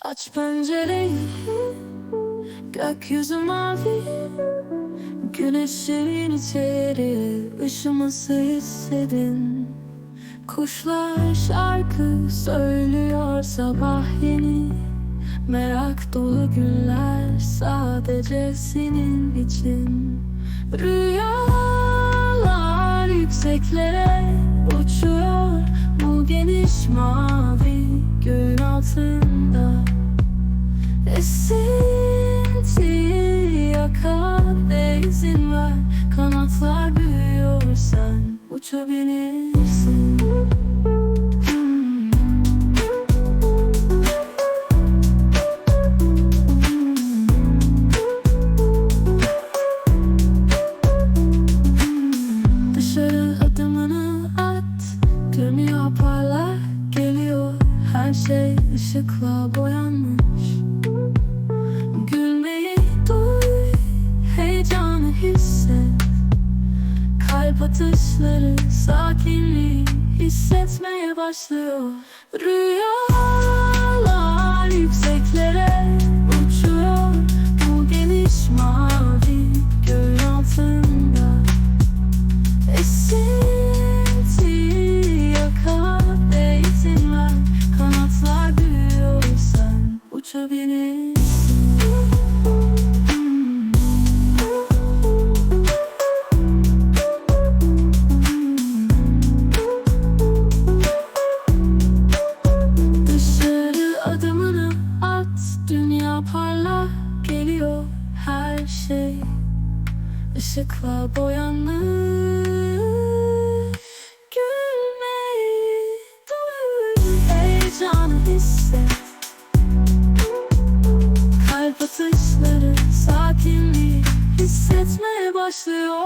Aç pencereyi Gökyüzü mavi Güneşin içeri ışıması hissedin? Kuşlar şarkı söylüyor sabah yeni. Merak dolu günler sadece senin için. Rüyalar yükseklere yakar ve izin ver Kanatlar büyüyor sen? Uçabilirsin. Dışarı adımını at Dünya parlak geliyor. Her şey ışıkla boyanmış Kalp atışları sakinliği hissetmeye başlıyor. Rüyalar yükseklere uçuyor. Bu geniş mavi göğün altında Esinti yakar ve Kanatlar büyüyor. Sen uçabilirsin Dünya parlak geliyor her şey. Işıkla boyanmış Gülmeyi duy Heyecanı hisset. Kalp atışları sakinliği hissetmeye başlıyor